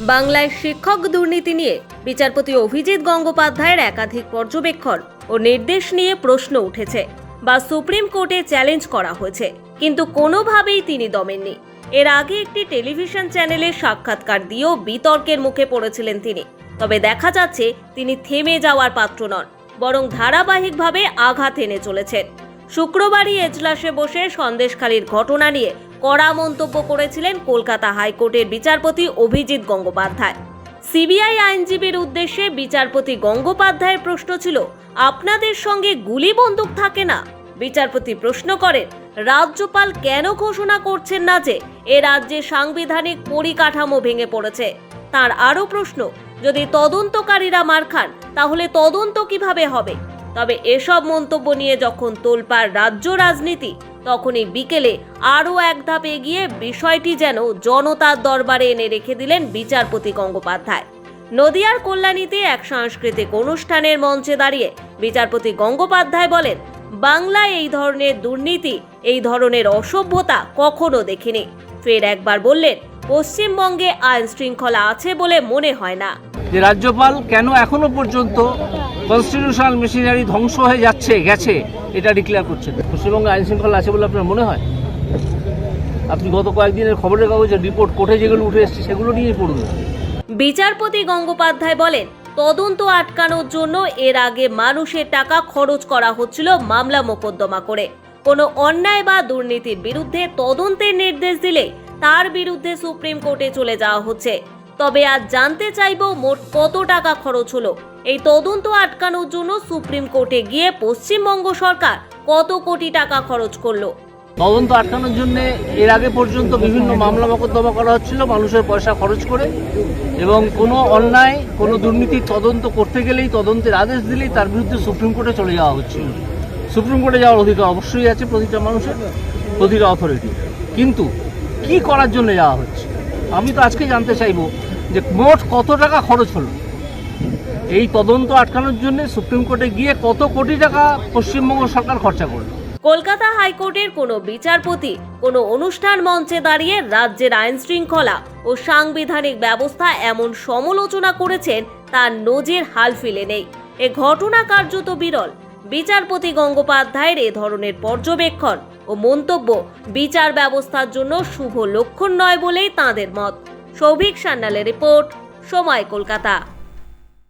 বাংলায় শিক্ষক দুর্নীতি নিয়ে বিচারপতি অভিজিৎ গঙ্গোপাধ্যায়ের একাধিক পর্যবেক্ষণ ও নির্দেশ নিয়ে প্রশ্ন উঠেছে বা সুপ্রিম কোর্টে চ্যালেঞ্জ করা হয়েছে, কিন্তু কোনোভাবেই তিনি দমেননি। এর আগে একটি টেলিভিশন চ্যানেলে সাক্ষাৎকার দিয়েও বিতর্কের মুখে পড়েছিলেন তিনি। তবে দেখা যাচ্ছে, তিনি থেমে যাওয়ার পাত্র নন, বরং ধারাবাহিকভাবে আঘাত এনে চলেছেন। শুক্রবারই এজলাসে বসে সন্দেশখালীর ঘটনা নিয়ে কড়া মন্তব্য করেছিলেন কলকাতা হাইকোর্টের বিচারপতি অভিজিৎ গঙ্গোপাধ্যায়। সিবিআই আইনজীবীর উদ্দেশ্যে বিচারপতি গঙ্গোপাধ্যায়ের প্রশ্ন ছিল, আপনাদের সঙ্গে গুলি বন্দুক থাকে না? বিচারপতি প্রশ্ন করেন, রাজ্যপাল কেন ঘোষণা করছেন না যে এ রাজ্যে সাংবিধানিক পরিকাঠামো ভেঙে পড়েছে? তার আরও প্রশ্ন, যদি তদন্তকারীরা মার খান, তাহলে তদন্ত কীভাবে হবে? তবে এসব মন্তব্য নিয়ে যখন তোলপাড় রাজ্য রাজনীতি তখনই বিকেলে আরও এক ধাপ এগিয়ে বিষয়টি যেন জনতার দরবারে এনে রেখে দিলেন বিচারপতি গঙ্গোপাধ্যায়। নদিয়ার কল্যাণীতে এক সাংস্কৃতিক অনুষ্ঠানের মঞ্চে দাঁড়িয়ে বিচারপতি গঙ্গোপাধ্যায় বলেন, বাংলায় এই ধরনের দুর্নীতি, এই ধরনের অসভ্যতা কখনো দেখিনি। ফের একবার বললেন, পশ্চিমবঙ্গে আইন শৃঙ্খলা আছে বলে মনে হয় না। রাজ্যপাল কেন এখনও পর্যন্ত কনস্টিটিউশনাল মেশিনারি ধ্বংস হয়ে যাচ্ছে, গেছে, এটা ডিক্লেয়ার করছে। না। পশ্চিমবঙ্গে আইন শৃঙ্খলা আছে বলে আপনার মনে হয়? আপনি গত কয়েকদিনের খবরের কাগজে রিপোর্ট কোর্টে যেগুলো উঠে এসছে, সেগুলো নিয়েই পড়ুন। বিচারপতি গঙ্গোপাধ্যায় বলেন, তদন্ত আটকানোর জন্য এর আগে মানুষের টাকা খরচ করা হচ্ছিল মামলা মোকদ্দমা করে। কোনো অন্যায় বা দুর্নীতির বিরুদ্ধে তদন্তের নির্দেশ দিলে তার বিরুদ্ধে সুপ্রিম কোর্টে চলে যাওয়া হচ্ছে। তবে আজ জানতে চাইব মোট কত টাকা খরচ হলো। এই তদন্ত আটকানোর জন্য সুপ্রিম কোর্টে গিয়ে পশ্চিমবঙ্গ সরকার কত কোটি টাকা খরচ করল? তদন্ত আটকানোর জন্য এর আগে পর্যন্ত বিভিন্ন মামলা মোকদ্দমা করা হচ্ছিল, মানুষের পয়সা খরচ করে এবং কোনো অন্যায়, কোনো দুর্নীতির তদন্ত করতে গেলেই, তদন্তের আদেশ দিলেই তার বিরুদ্ধে সুপ্রিম কোর্টে চলে যাওয়া হচ্ছিল। সুপ্রিম কোর্টে যাওয়ার অধিকার অবশ্যই আছে প্রতিটা মানুষের, প্রতিটা অথরিটি কিন্তু কি করার জন্য যাওয়া হচ্ছে? আমি তো আজকে জানতে চাইব যে মোট কত টাকা খরচ হলো? এই তদন্ত আটকানোর জন্য সুপ্রিম কোর্টে গিয়ে কত কোটি টাকা পশ্চিমবঙ্গ সরকার খরচা করল? কলকাতা হাইকোর্টের কোনো বিচারপতি, কোনো অনুষ্ঠান মঞ্চে দাঁড়িয়ে রাজ্যের আইন শৃঙ্খলা ও সাংবিধানিক ব্যবস্থা এমন সমালোচনা করেছেন, তার নজির হাল ফিলে নেই। এ ঘটনা কার্যত বিরল। বিচারপতি গঙ্গোপাধ্যায়ের এ ধরনের পর্যবেক্ষণ ও মন্তব্য বিচার ব্যবস্থার জন্য শুভ লক্ষণ নয় বলেই তাঁদের মত। সৌভিক সান্যালের রিপোর্ট, সময় কলকাতা।